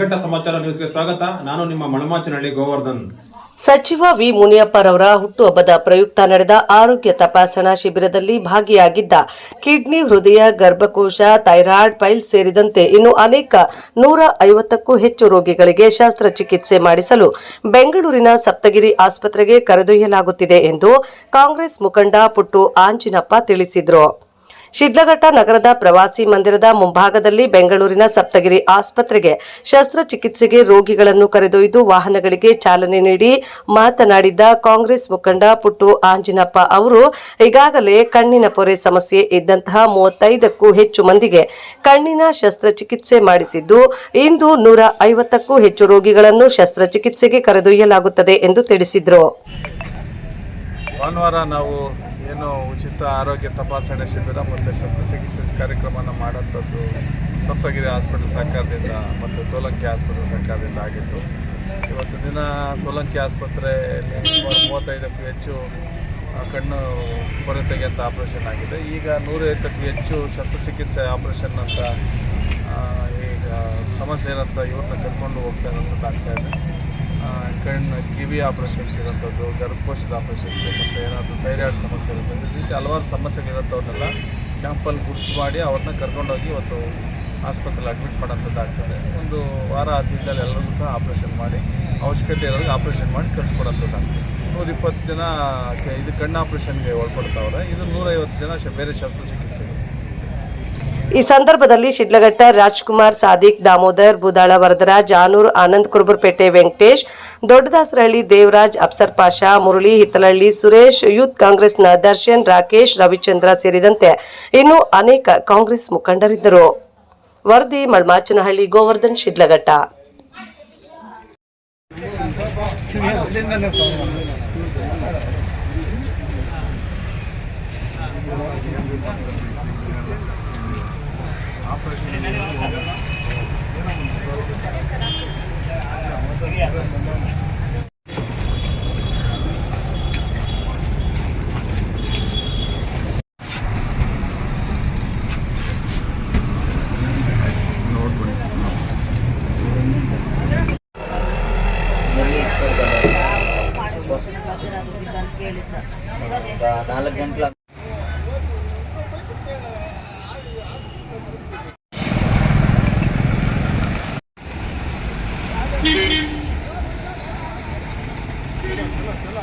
ಶಿಡ್ಘಟ್ಟ ಸಮಾಚಾರ ನ್ಯೂಸ್ಗೆ ಸ್ವಾಗತ. ನಾನು ನಿಮ್ಮ ಮಣಮಾಚನಹಳ್ಳಿ ಗೋವರ್ಧನ್. ಸಚಿವ ವಿ ಮುನಿಯಪ್ಪರವರ ಹುಟ್ಟುಹಬ್ಬದ ಪ್ರಯುಕ್ತ ನಡೆದ ಆರೋಗ್ಯ ತಪಾಸಣಾ ಶಿಬಿರದಲ್ಲಿ ಭಾಗಿಯಾಗಿದ್ದ ಕಿಡ್ನಿ ಹೃದಯ ಗರ್ಭಕೋಶ ಥೈರಾಯ್ಡ್ ಪೈಲ್ ಸೇರಿದಂತೆ ಇನ್ನು ಅನೇಕ ನೂರ ಐವತ್ತಕ್ಕೂ ಹೆಚ್ಚು ರೋಗಿಗಳಿಗೆ ಶಸ್ತ್ರಚಿಕಿತ್ಸೆ ಮಾಡಿಸಲು ಬೆಂಗಳೂರಿನ ಸಪ್ತಗಿರಿ ಆಸ್ಪತ್ರೆಗೆ ಕರೆದೊಯ್ಯಲಾಗುತ್ತಿದೆ ಎಂದು ಕಾಂಗ್ರೆಸ್ ಮುಖಂಡ ಪುಟ್ಟು ಆಂಜಿನಪ್ಪ ತಿಳಿಸಿದರು. ಶಿಡ್ಲಘಟ್ಟ ನಗರದ ಪ್ರವಾಸಿ ಮಂದಿರದ ಮುಂಭಾಗದಲ್ಲಿ ಬೆಂಗಳೂರಿನ ಸಪ್ತಗಿರಿ ಆಸ್ಪತ್ರೆಗೆ ಶಸ್ತ್ರಚಿಕಿತ್ಸೆಗೆ ರೋಗಿಗಳನ್ನು ಕರೆದೊಯ್ದು ವಾಹನಗಳಿಗೆ ಚಾಲನೆ ನೀಡಿ ಮಾತನಾಡಿದ ಕಾಂಗ್ರೆಸ್ ಮುಖಂಡ ಪುಟ್ಟು ಆಂಜಿನಪ್ಪ ಅವರು, ಈಗಾಗಲೇ ಕಣ್ಣಿನ ಪೊರೆ ಸಮಸ್ಯೆ ಇದ್ದಂತಹ ಮೂವತ್ತೈದಕ್ಕೂ ಹೆಚ್ಚು ಮಂದಿಗೆ ಕಣ್ಣಿನ ಶಸ್ತ್ರಚಿಕಿತ್ಸೆ ಮಾಡಿಸಿದ್ದು, ಇಂದು ನೂರ ಐವತ್ತಕ್ಕೂ ಹೆಚ್ಚು ರೋಗಿಗಳನ್ನು ಶಸ್ತ್ರಚಿಕಿತ್ಸೆಗೆ ಕರೆದೊಯ್ಯಲಾಗುತ್ತದೆ ಎಂದು ತಿಳಿಸಿದರು. ಭಾನುವಾರ ನಾವು ಏನು ಉಚಿತ ಆರೋಗ್ಯ ತಪಾಸಣೆ ಶಿಬಿರ ಮತ್ತು ಶಸ್ತ್ರಚಿಕಿತ್ಸೆ ಕಾರ್ಯಕ್ರಮನ ಮಾಡೋಂಥದ್ದು ಸಪ್ತಗಿರಿ ಹಾಸ್ಪಿಟಲ್ ಸರ್ಕಾರದಿಂದ ಮತ್ತು ಸೋಲಂಕಿ ಹಾಸ್ಪಿಟಲ್ ಸರ್ಕಾರದಿಂದ ಆಗಿತ್ತು ಇವತ್ತು ದಿನ ಸೋಲಂಕಿ ಆಸ್ಪತ್ರೆಯಲ್ಲಿ ಸುಮಾರು ಮೂವತ್ತೈದಕ್ಕೂ ಹೆಚ್ಚು ಕಣ್ಣು ಹೊರೆ ತೆಗೆಯಂಥ ಆಪ್ರೇಷನ್ ಆಗಿದೆ. ಈಗ ನೂರೈವತ್ತಕ್ಕೂ ಹೆಚ್ಚು ಶಸ್ತ್ರಚಿಕಿತ್ಸೆ ಆಪ್ರೇಷನ್ ಅಂತ ಈಗ ಸಮಸ್ಯೆ ಏನಂತ ಇವ್ರನ್ನ ಕರ್ಕೊಂಡು ಹೋಗ್ತಾ ಅಂತ ಆಗ್ತಾ ಇದೆ. ಕಣ್ಣು ಕಿವಿ ಆಪ್ರೇಷನ್ಸ್ ಇರೋಂಥದ್ದು ಗರ್ಭಕೋಶದ ಆಪ್ರೇಷನ್ಸ್ ಮತ್ತು ಏನಾದರೂ ಥೈರಾಯ್ಡ್ ಸಮಸ್ಯೆ ಇರುತ್ತೆ ಈ ರೀತಿ ಹಲವಾರು ಸಮಸ್ಯೆಗಳಿರೋಂಥವನ್ನೆಲ್ಲ ಕ್ಯಾಂಪಲ್ಲಿ ಗುರುತು ಮಾಡಿ ಅವ್ರನ್ನ ಕರ್ಕೊಂಡೋಗಿ ಇವತ್ತು ಆಸ್ಪತ್ರೆಯಲ್ಲಿ ಅಡ್ಮಿಟ್ ಮಾಡೋಂಥದ್ದು ಆಗ್ತದೆ ಒಂದು ವಾರ ಹದಿನೈದಲ್ಲಿ ಎಲ್ಲರಿಗೂ ಸಹ ಆಪ್ರೇಷನ್ ಮಾಡಿ, ಅವಶ್ಯಕತೆ ಇರೋರಿಗೆ ಆಪ್ರೇಷನ್ ಮಾಡಿ ಕಳಿಸ್ಕೊಡೋಂಥದ್ದು ಆಗ್ತದೆ ನೂರಿಪ್ಪತ್ತು ಜನ ಇದು ಕಣ್ಣು ಆಪ್ರೇಷನ್ಗೆ ಒಳಪಡ್ತಾವ್ರೆ, ಇದು ನೂರೈವತ್ತು ಜನ ಬೇರೆ ಶಸ್ತ್ರಚಿಕಿತ್ಸೆಗೆ. ಈ ಸಂದರ್ಭದಲ್ಲಿ ಶಿಡ್ಲಘಟ್ಟ ರಾಜ್ಕುಮಾರ್, ಸಾದಿಕ್, ದಾಮೋದರ್ ಬುದಾಳ ವರದರಾಜ್, ಆನೂರ್, ಆನಂದ್, ಕುರುಬರ್ಪೇಟೆ, ವೆಂಕಟೇಶ್, ದೊಡ್ಡದಾಸರಹಳ್ಳಿ, ದೇವರಾಜ್, ಅಪ್ಸರ್ ಪಾಷಾ, ಮುರಳಿ, ಹಿತ್ತಲಹಳ್ಳಿ, ಸುರೇಶ್, ಯೂತ್ ಕಾಂಗ್ರೆಸ್ನ ದರ್ಶನ್, ರಾಕೇಶ್, ರವಿಚಂದ್ರ ಸೇರಿದಂತೆ ಇನ್ನು ಅನೇಕ ಕಾಂಗ್ರೆಸ್ ಮುಖಂಡರಿದ್ದರು. ವರದಿ ಮಳ್ಮಾಚನಹಳ್ಳಿ ಗೋವರ್ಧನ್, ಶಿಡ್ಲಘಟ್ಟ. Kita 4 jam ಗೊತ್ತಲ್ಲ